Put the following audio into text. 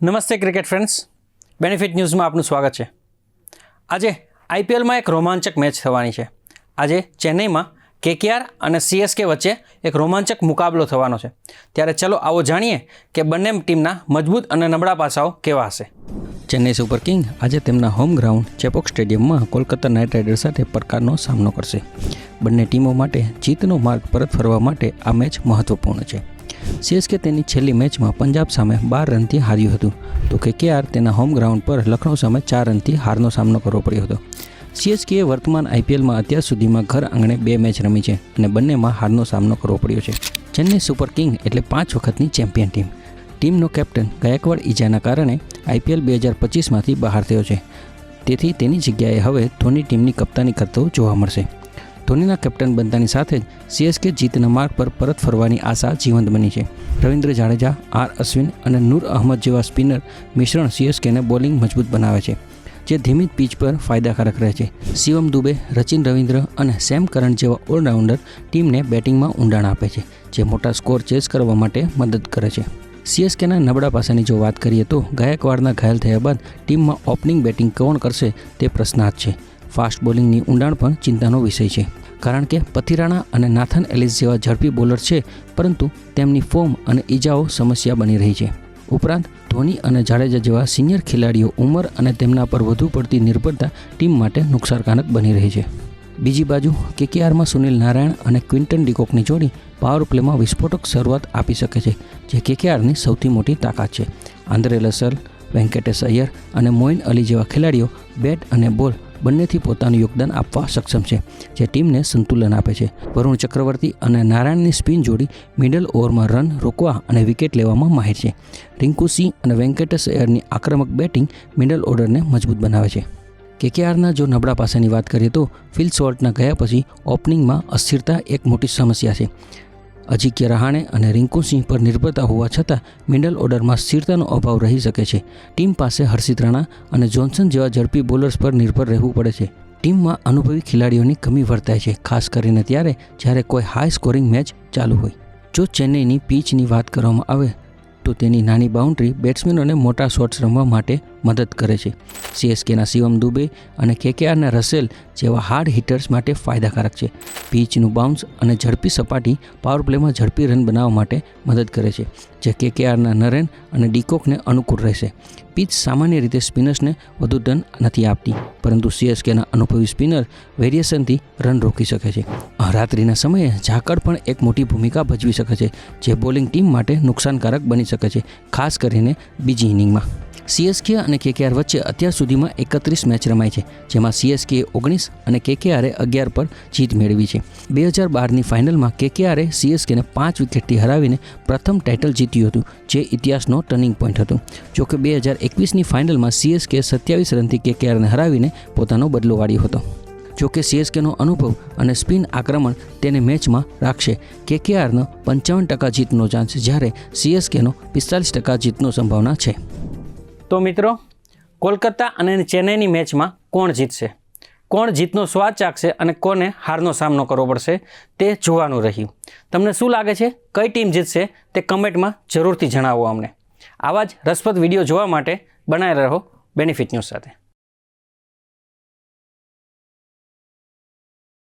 નમસ્તે cricket friends. Benefit ન્યૂઝમાં આપનું સ્વાગત છે. આજે આઈપીએલમાં એક રોમાંચક મેચ થવાની છે. આજે ચેન્નઈમાં કેકેઆર અને સીએસકે વચ્ચે એક રોમાંચક મુકાબલો થવાનો છે. ત્યારે ચલો આવો જાણીએ કે બંને ટીમના મજબૂત અને નબળા પાસાઓ કેવા હશે. ચેન્નઈ સુપર કિંગ આજે તેમના હોમ ગ્રાઉન્ડ ચેપોક સ્ટેડિયમમાં કોલકાતા નાઇટ રાઇડર્સ સાથે પડકારનો સામનો કરશે. બંને ટીમો માટે જીતનો માર્ગ પરત ફરવા માટે આ મેચ મહત્વપૂર્ણ છે. સીએસકે તેની છેલ્લી મેચમાં પંજાબ સામે બાર રનથી હાર્યું હતું. તો કેકેઆર તેના હોમ ગ્રાઉન્ડ પર લખનૌ સામે ચાર રનથી હારનો સામનો કરવો પડ્યો હતો. સીએસકેએ વર્તમાન આઈપીએલમાં અત્યાર સુધીમાં ઘર આંગણે બે મેચ રમી છે અને બંનેમાં હારનો સામનો કરવો પડ્યો છે. ચેન્નઈ સુપર કિંગ એટલે પાંચ વખતની ચેમ્પિયન ટીમ. ટીમનો કેપ્ટન ગાયકવાડ ઈજાના કારણે આઈપીએલ બે હજાર પચીસમાંથી બહાર થયો છે. તેથી તેની જગ્યાએ હવે ધોની ટીમની કપ્તાની કરતો જોવા મળશે. ધોનીના કેપ્ટન બનતાની સાથે જ સીએસકે જીતના માર્ગ પર પરત ફરવાની આશા જીવંત બની છે. રવિન્દ્ર જાડેજા, આર અશ્વિન અને નૂર અહમદ જેવા સ્પિનર મિશ્રણ સીએસકેને બોલિંગ મજબૂત બનાવે છે, જે ધીમી પીચ પર ફાયદાકારક રહે છે. શિવમ દુબે, રચિન રવિન્દ્ર અને સેમ કરન જેવા ઓલરાઉન્ડર ટીમને બેટિંગમાં ઊંડાણ આપે છે, જે મોટા સ્કોર ચેસ કરવા માટે મદદ કરે છે. સીએસકેના નબળા પાસાની જો વાત કરીએ તો ગાયકવાડના ઘાયલ થયા બાદ ટીમમાં ઓપનિંગ બેટિંગ કોણ કરશે તે પ્રશ્નાર્થ છે. ફાસ્ટ બોલિંગની ઊંડાણ પણ ચિંતાનો વિષય છે. કારણ કે પથિરાણા અને નાથન એલિસ જેવા ઝડપી બોલર છે, પરંતુ તેમની ફોર્મ અને ઈજાઓ સમસ્યા બની રહી છે. ઉપરાંત, ધોની અને જાડેજા જેવા સિનિયર ખેલાડીઓ ઉંમર અને તેમના પર વધુ પડતી નિર્ભરતા ટીમ માટે નુકસાનકારક બની રહી છે. બીજી બાજુ, કેકેઆરમાં સુનિલ નારાયણ અને ક્વિન્ટન ડિકોકની જોડી પાવર પ્લેમાં વિસ્ફોટક શરૂઆત આપી શકે છે, જે કેકેઆરની સૌથી મોટી તાકાત છે. આંદ્રે લસલ વેંકટેશ અય્યર અને મોઇન અલી જેવા ખેલાડીઓ બેટ અને બોલ બંનેથી પોતાનું યોગદાન આપવા સક્ષમ છે, જે ટીમને સંતુલન આપે છે. વરુણ ચક્રવર્તી અને નારાયણની સ્પિન જોડી મિડલ ઓવરમાં રન રોકવા અને વિકેટ લેવામાં માહિર છે. રિંકુ સિંહ અને વેંકટેશ અય્યરની આક્રમક બેટિંગ મિડલ ઓર્ડરને મજબૂત બનાવે છે. કેકેઆરના જો નબળા પાસાની વાત કરીએ તો ફિલ શોર્ટના ગયા પછી ઓપનિંગમાં અસ્થિરતા એક મોટી સમસ્યા છે. અજિક્ય રહાણે અને રિંકુસિંહ પર નિર્ભરતા હોવા છતાં મિડલ ઓર્ડરમાં સ્થિરતાનો અભાવ રહી શકે છે. ટીમ પાસે હર્ષિત રાણા અને જોન્સન જેવા ઝડપી બોલર્સ પર નિર્ભર રહેવું પડે છે. ટીમમાં અનુભવી ખેલાડીઓની કમી વર્તાય છે, ખાસ કરીને ત્યારે જ્યારે કોઈ હાઈ સ્કોરિંગ મેચ ચાલુ હોય. જો ચેન્નઈની પીચની વાત કરવામાં આવે તો તેની નાની બાઉન્ડ્રી બેટ્સમેનોને મોટા શોટ્સ રમવા માટે મદદ કરે છે. સીએસકેના શિવમ દુબે અને કેકેઆરના રસેલ જેવા હાર્ડ હિટર્સ માટે ફાયદાકારક છે. પીચનું બાઉન્સ અને ઝડપી સપાટી પાવર પ્લેમાં ઝડપી રન બનાવવા માટે મદદ કરે છે, જે કેકેઆરના નરેન અને ડીકોકને અનુકૂળ રહેશે. પીચ સામાન્ય રીતે સ્પિનર્સને વધુ રન નથી આપતી, પરંતુ સીએસકેના અનુભવી સ્પિનર વેરિએશનથી રન રોકી શકે છે. રાત્રિના સમયે ઝાકળ પણ એક મોટી ભૂમિકા ભજવી શકે છે, જે બોલિંગ ટીમ માટે નુકસાનકારક બની શકે છે, ખાસ કરીને બીજી ઇનિંગમાં. સીએસકે અને કેકેઆર વચ્ચે અત્યાર સુધીમાં એકત્રીસ મેચ રમાઈ છે, જેમાં સીએસકે ઓગણીસ અને કેકેઆરે અગિયાર પર જીત મેળવી છે. બે હજાર બારની ફાઇનલમાં કેકેઆરે સીએસકેને પાંચ વિકેટથી હરાવીને પ્રથમ ટાઇટલ જીત્યું હતું જે ઇતિહાસનો ટર્નિંગ પોઈન્ટ હતું. જોકે બે હજાર એકવીસની ફાઇનલમાં સીએસકે સત્યાવીસ રનથી કેકેઆરને હરાવીને પોતાનો બદલો વાળ્યો હતો. જોકે સીએસકેનો અનુભવ અને સ્પિન આક્રમણ તેને મેચમાં રાખશે. કેકેઆરનો પંચાવન ટકા જીતનો ચાન્સ જ્યારે સીએસકેનો પિસ્તાલીસ ટકા જીતનો સંભાવના છે. તો મિત્રો, કોલકાતા અને ચેન્નઈની મેચમાં કોણ જીતશે? કોણ જીતનો સ્વાદ ચાખશે અને કોને હારનો સામનો કરવો પડશે તે જોવાનું રહ્યું. તમને શું લાગે છે? કઈ ટીમ જીતશે? તે કમેન્ટમાં જરૂરથી જણાવો અમને. આવા જ રસપ્રદ વીડિયો જોવા માટે બનાવી રહો બેનિફિટ ન્યૂઝ સાથે.